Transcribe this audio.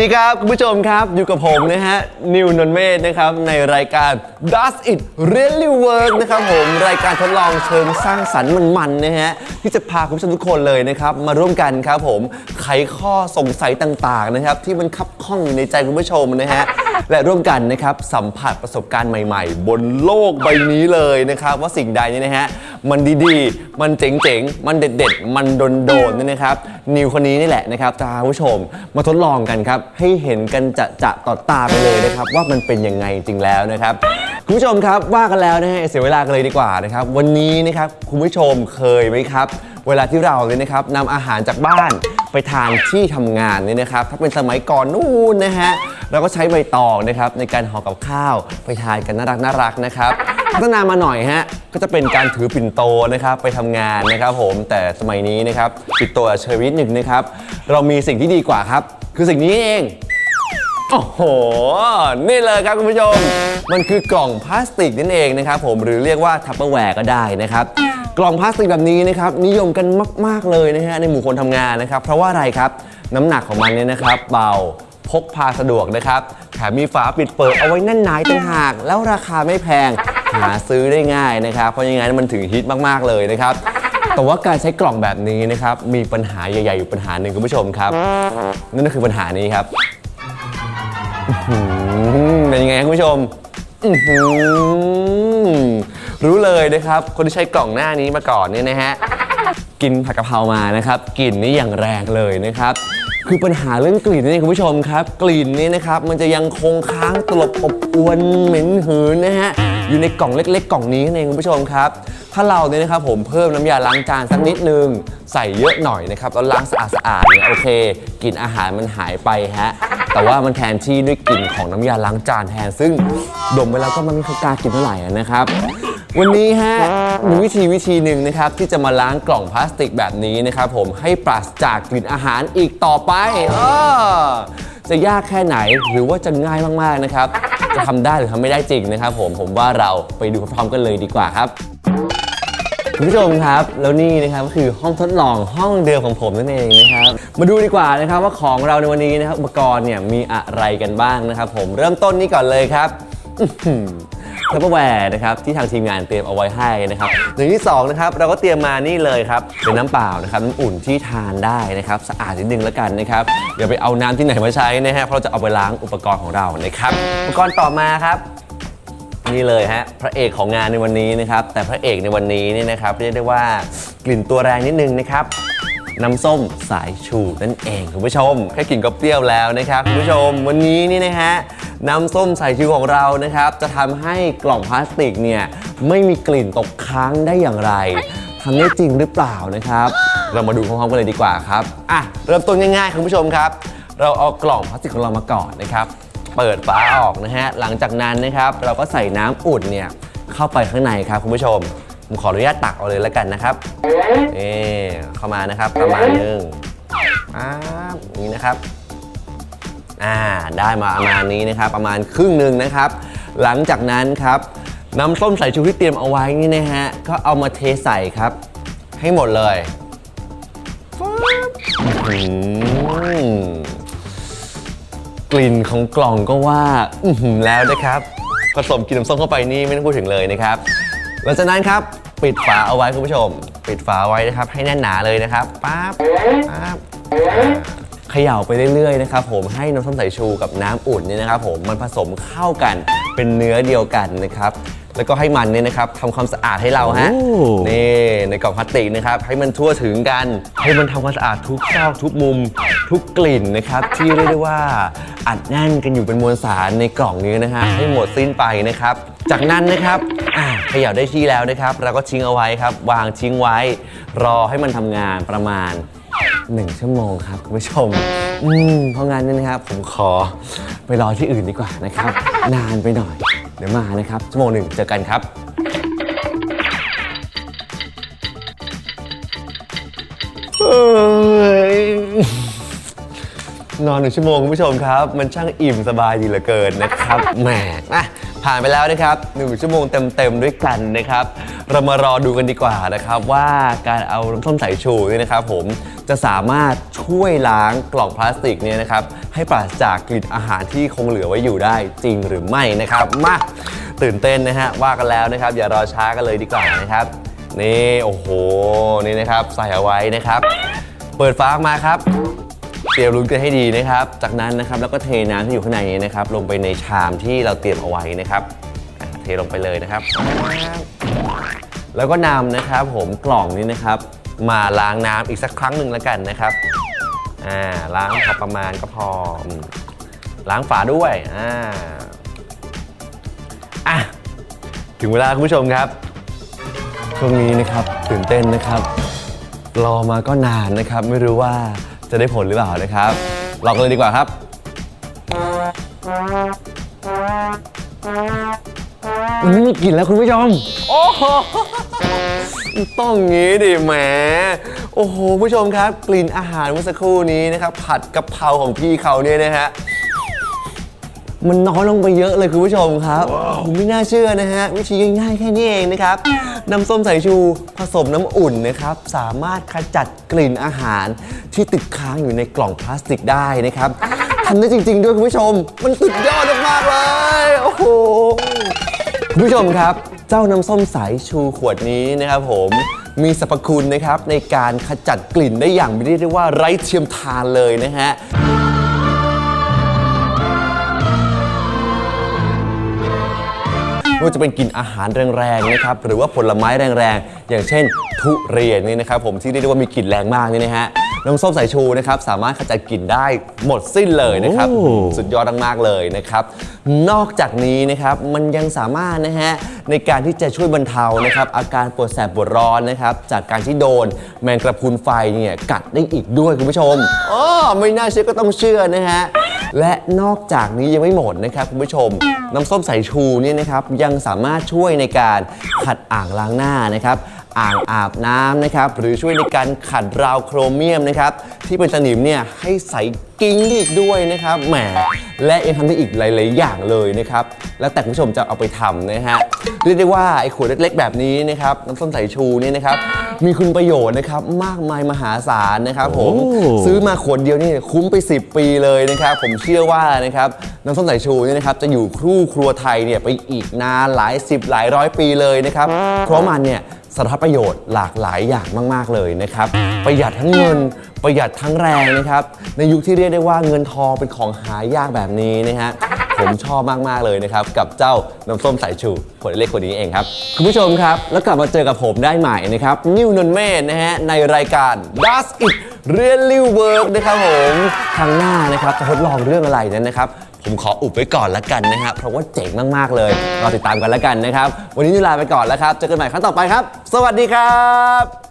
ดีครับ คุณผู้ชมครับ อยู่กับผมนะฮะ นิวนนท์เมธนะครับ ในรายการ Does It Really Work นะครับผม รายการทดลองเชิงสร้างสรรค์มันๆนะฮะ ที่จะพาคุณผู้ชมทุกคนเลยนะครับ มาร่วมกันครับผม ไขข้อสงสัยต่างๆนะครับ ที่มันคับข้องอยู่ในใจคุณผู้ชมนะฮะ และร่วมกันนะครับสัมผัสประสบการณ์ใหม่ ๆ บนโลกใบนี้เลยนะครับ ว่าสิ่งใดนี่นะฮะมันดีๆ มันเจ๋งๆ มันเด็ดๆ มันโดนๆนี่นะครับ นิวคนนี้นี่แหละนะครับจะพาคุณผู้ชมมาทดลองกันครับ ให้เห็นกันจะจะต่อตาไปเลยนะครับ ว่ามันเป็นยังไงจริงแล้วนะครับคุณผู้ชมครับว่ากันแล้วนะฮะเสียเวลากันเลยดีกว่านะครับ วันนี้นะครับคุณผู้ชมเคยไหมครับ เวลาที่เราเนี่ยนะครับนำอาหารจากบ้านไปทานที่ทำงานเนี่ยนะครับ ถ้าเป็นสมัยก่อนนู่นนะฮะเราก็ใช้ใบตองนะครับในการห่อกับข้าวไปทานกันน่ารักน่ารักนะครับ พัฒนามาหน่อยฮะก็จะเป็นการถือปิ่นโตนะครับไปทำงานนะครับผมแต่สมัยนี้นะครับปิ่นโตเชยวิตหนึ่งนะครับเรามีสิ่งที่ดีกว่าครับ คือสิ่งนี้เองโอ้โห นี่เลยครับคุณผู้ชม มันคือกล่องพลาสติกนั่นเองนะครับผมหรือเรียกว่าทัพเปอร์แวร์ก็ได้นะครับ กล่องพลาสติกแบบนี้นะครับนิยมกันมาก ๆ เลยนะฮะในหมู่คนทำงานนะครับ เพราะว่าอะไรครับ น้ำหนักของมันเนี่ยนะครับ เบาพกพาสะดวกนะครับ แถมมีฝาปิดเปิดเอาไว้แน่นหนาต่างหาก แล้วราคาไม่แพง หาซื้อได้ง่ายนะครับ เพราะยังไงมันถึงฮิตมากๆเลยนะครับ แต่ว่าการใช้กล่องแบบนี้นะครับ มีปัญหาใหญ่ๆอยู่ปัญหาหนึ่งคุณผู้ชมครับ นั่นก็คือปัญหานี้ครับเป็นยังไงคุณผู้ชมรู้เลยนะครับ คนที่ใช้กล่องหน้านี้มาก่อนเนี่ยนะฮะกินผัดกะเพรามานะครับกลิ่นนี่อย่างแรงเลยนะครับ คือปัญหาเรื่องกลิ่นนี่คุณผู้ชมครับ กลิ่นนี่นะครับมันจะยังคงค้างตลบอบอวนเหม็นหืนนะฮะอยู่ในกล่องเล็ก ๆ กล่องนี้นั่นเองคุณผู้ชมครับ ถ้าเราเนี่ยนะครับผมเพิ่มน้ำยาล้างจานสักนิดนึง ใส่เยอะหน่อยนะครับแล้วล้างสะอาดๆเนี่ยโอเคกลิ่นอาหารมันหายไปฮะแต่ว่ามันแทนที่ด้วยกลิ่นของน้ำยาล้างจานแทนซึ่งดมไปแล้วก็มันไม่ค่อยกล้ากินเท่าไหร่นะครับ วันนี้ฮะมีวิธีวิธีหนึ่งนะครับที่จะมาล้างกล่องพลาสติกแบบนี้นะครับผมให้ปราศจากกลิ่นอาหารอีกต่อไปเออจะยากแค่ไหนหรือว่าจะง่ายมากๆนะครับ จะทำได้หรือทำไม่ได้จริงนะครับผมผมว่าเราไปดูพร้อมๆกันเลยดีกว่าครับคุณผู้ชมครับ แล้วนี่นะครับก็คือห้องทดลองห้องเดิมของผมนั่นเองนะครับ มาดูดีกว่านะครับว่าของเราในวันนี้นะครับอุปกรณ์เนี่ยมีอะไรกันบ้างนะครับ ผมเริ่มต้นนี้ก่อนเลยครับ ทัพเปอร์แวร์นะครับที่ทางทีมงานเตรียมเอาไว้ให้นะครับอย่างที่สองนะครับเราก็เตรียมมานี่เลยครับเป็นน้ำเปล่านะครับน้ำอุ่นที่ทานได้นะครับสะอาดนิดนึงแล้วกันนะครับอย่าไปเอาน้ำที่ไหนมาใช้นะฮะเพราะเราจะเอาไปล้างอุปกรณ์ของเรานะครับอุปกรณ์ต่อมาครับนี่เลยฮะพระเอกของงานในวันนี้นะครับ แต่พระเอกในวันนี้เนี่ยนะครับเรียกได้ว่ากลิ่นตัวแรงนิดนึงนะครับน้ำส้มสายชูนั่นเองคุณผู้ชมแค่กลิ่นก็เปรี้ยวแล้วนะครับคุณผู้ชมวันนี้นี่นะฮะ น้ำส้มสายชูของเรานะครับ จะทำให้กล่องพลาสติกเนี่ยไม่มีกลิ่นตกค้างได้อย่างไรทำได้จริงหรือเปล่านะครับ เรามาดูพร้อมๆกันเลยดีกว่าครับอะเริ่มต้นง่ายๆคุณผู้ชมครับ เราเอากล่องพลาสติกของเรามาก่อนนะครับ เปิดฝาออกนะฮะหลังจากนั้นนะครับ เราก็ใส่น้ำอุ่นเนี่ยเข้าไปข้างในครับคุณผู้ชมผมขออนุญาตตักเอาเลยแล้วกันนะครับนี่เข้ามานะครับประมาณนึงอ่าอย่างนี้นะครับ อ่าได้มาประมาณนี้นะครับ ประมาณครึ่งหนึ่งนะครับ หลังจากนั้นครับน้ำส้มสายชูที่เตรียมเอาไว้นี่นะฮะก็เอามาเทใส่ครับ ให้หมดเลยอืมกลิ่นของกล่องก็ว่าอือหือแล้วนะครับผสมกลิ่นน้ำส้มเข้าไปนี่ไม่ต้องพูดถึงเลยนะครับ หลังจากนั้นครับปิดฝาเอาไว้คุณผู้ชม ปิดฝาไว้นะครับ ให้แน่นหนาเลยนะครับปั๊บปั๊บ เขย่าไปเรื่อยๆนะครับผมให้น้ำส้มสายชูกับน้ำอุ่นเนี่ยนะครับผมมันผสมเข้ากันเป็นเนื้อเดียวกันนะครับแล้วก็ให้มันเนี่ยนะครับทำความสะอาดให้เราฮะโอ้ นี่ในกล่องพลาสติกนะครับให้มันทั่วถึงกัน ให้มันทำความสะอาดทุกซอกทุกมุม ทุกกลิ่นนะครับที่เรียกได้ว่าอัดแน่นกันอยู่เป็นมวลสารในกล่องนี้นะฮะให้หมดสิ้นไปนะครับ จากนั้นนะครับอ่าเขย่าได้ที่แล้วนะครับ เราก็ทิ้งเอาไว้ครับ วางทิ้งไว้ รอให้มันทำงานประมาณ 1 ชั่วโมงครับคุณผู้ชม อืมเพราะงั้นเนยนะครับ ผมขอไปรอที่อื่นดีกว่านะครับ นานไปหน่อย เดี๋ยวมานะครับ ชั่วโมงหนึ่งเจอกันครับเอ้ยนอนหนึ่งชั่วโมงคุณผู้ชมครับ มันช่างอิ่มสบายดีเหลือเกินนะครับ แหมอะผ่านไปแล้วนะครับหนึ่งชั่วโมงเต็มๆด้วยกันนะครับ เรามารอดูกันดีกว่านะครับว่าการเอาน้ำส้มสายชูเนี่ยนะครับผมจะสามารถช่วยล้างกล่องพลาสติกเนี่ยนะครับให้ปราศจากกลิ่นอาหารที่คงเหลือไว้อยู่ได้จริงหรือไม่นะครับมาตื่นเต้นนะฮะว่ากันแล้วนะครับ อย่ารอช้ากันเลยดีกว่านะครับนี่โอ้โหนี่นะครับใส่เอาไว้นะครับ เปิดฟ้ากมาครับเตรียมลุ้นกันให้ดีนะครับ จากนั้นนะครับแล้วก็เทน้ำที่อยู่ข้างในนี้นะครับ ลงไปในชามที่เราเตรียมเอาไว้นะครับ ทลงไปเลยนะครับ แล้วก็นำนะครับผมกล่องนี้นะครับ มาล้างน้ำอีกสักครั้งหนึ่งแล้วกันนะครับอ่าล้างพอประมาณก็พอล้างฝาด้วยอ่าอะถึงเวลาคุณผู้ชมครับช่วงนี้นะครับตื่นเต้นนะครับ รอมาก็นานนะครับ ไม่รู้ว่าจะได้ผลหรือเปล่านะครับลองกันเลยดีกว่าครับ มันไม่มีกลิ่นแล้วคุณผู้ชม โอ้โห ต้องงี้ดิแหม โอ้โห ผู้ชมครับ กลิ่นอาหารเมื่อสักครู่นี้นะครับ ผัดกะเพราของพี่เขาเนี่ยนะฮะ มันน้อยลงไปเยอะเลยคุณผู้ชมครับผมไม่น่าเชื่อนะฮะ วิธีง่ายๆแค่นี้เองนะครับ น้ำส้มสายชูผสมน้ำอุ่นนะครับ สามารถขจัดกลิ่นอาหารที่ติดค้างอยู่ในกล่องพลาสติกได้นะครับทำได้จริง ๆ ด้วยคุณผู้ชม มันสุดยอดมากๆเลยโอ้โห คุณผู้ชมครับ เจ้าน้ำส้มสายชูขวดนี้นะครับผมมีสรรพคุณนะครับในการขจัดกลิ่นได้อย่างไม่เรียกได้ว่าไร้เทียมทานเลยนะฮะไม่ว่าจะเป็นกลิ่นอาหารแรงๆนะครับหรือว่าผลไม้แรงๆ อย่างเช่นทุเรียนนี่นะครับผมที่เรียกได้ว่ามีกลิ่นแรงมากนี่นะฮะ น้ำส้มสายชูนะครับสามารถขจัดกลิ่นได้หมดสิ้นเลยนะครับโอ้ สุดยอดมากๆเลยนะครับ นอกจากนี้นะครับมันยังสามารถนะฮะในการที่จะช่วยบรรเทานะครับอาการปวดแสบปวดร้อนนะครับจากการที่โดนแมงกระพรุนไฟเนี่ยกัดได้อีกด้วยคุณผู้ชมอ๋อไม่น่าเชื่อก็ต้องเชื่อนะฮะ และนอกจากนี้ยังไม่หมดนะครับคุณผู้ชม น้ำส้มสายชูเนี่ยนะครับยังสามารถช่วยในการขัดอ่างล้างหน้านะครับ อ่างอาบน้ำนะครับหรือช่วยในการขัดราวโครเมียมนะครับที่เป็นสนิมเนี่ยให้ใสกิ้งได้อีกด้วยนะครับแหมและยังทำได้อีกหลาย ๆ อย่างเลยนะครับแล้วแต่คุณผู้ชมจะเอาไปทำนะฮะเรียกได้ว่าไอ้ขวดเล็ก ๆ แบบนี้นะครับน้ำส้มสายชูเนี่ยนะครับมีคุณประโยชน์นะครับมากมายมหาศาลนะครับผมโอ้ซื้อมาขวดเดียวนี่คุ้มไป 10 ปีเลยนะครับผมเชื่อว่านะครับน้ำส้มสายชูเนี่ยนะครับจะอยู่ครู่ครัวไทยเนี่ยไปอีกนานหลายสิบหลายร้อยปีเลยนะครับเพราะมันเนี่ย สารพัดประโยชน์หลากหลายอย่างมาก ๆ เลยนะครับ ประหยัดทั้งเงินประหยัดทั้งแรงนะครับ ในยุคที่เรียกได้ว่าเงินทองเป็นของหายากแบบนี้นะฮะผมชอบมาก ๆ เลยนะครับ กับเจ้าน้ำส้มสายชูขวดเล็กขวดนี้เองครับ คุณผู้ชมครับ แล้วกลับมาเจอกับผมได้ใหม่นะครับ นิวนนเมธนะฮะ ในรายการ Does It Really Work นะครับผมครั้งหน้านะครับ จะทดลองเรื่องอะไรนั้นนะครับ ผมขออุบไว้ก่อนละกันนะฮะเพราะว่าเจ๋งมากๆเลยรอติดตามกันละกันนะครับ วันนี้นิลาไปก่อนแล้วครับเจอกันใหม่ครั้งต่อไปครับ สวัสดีครับ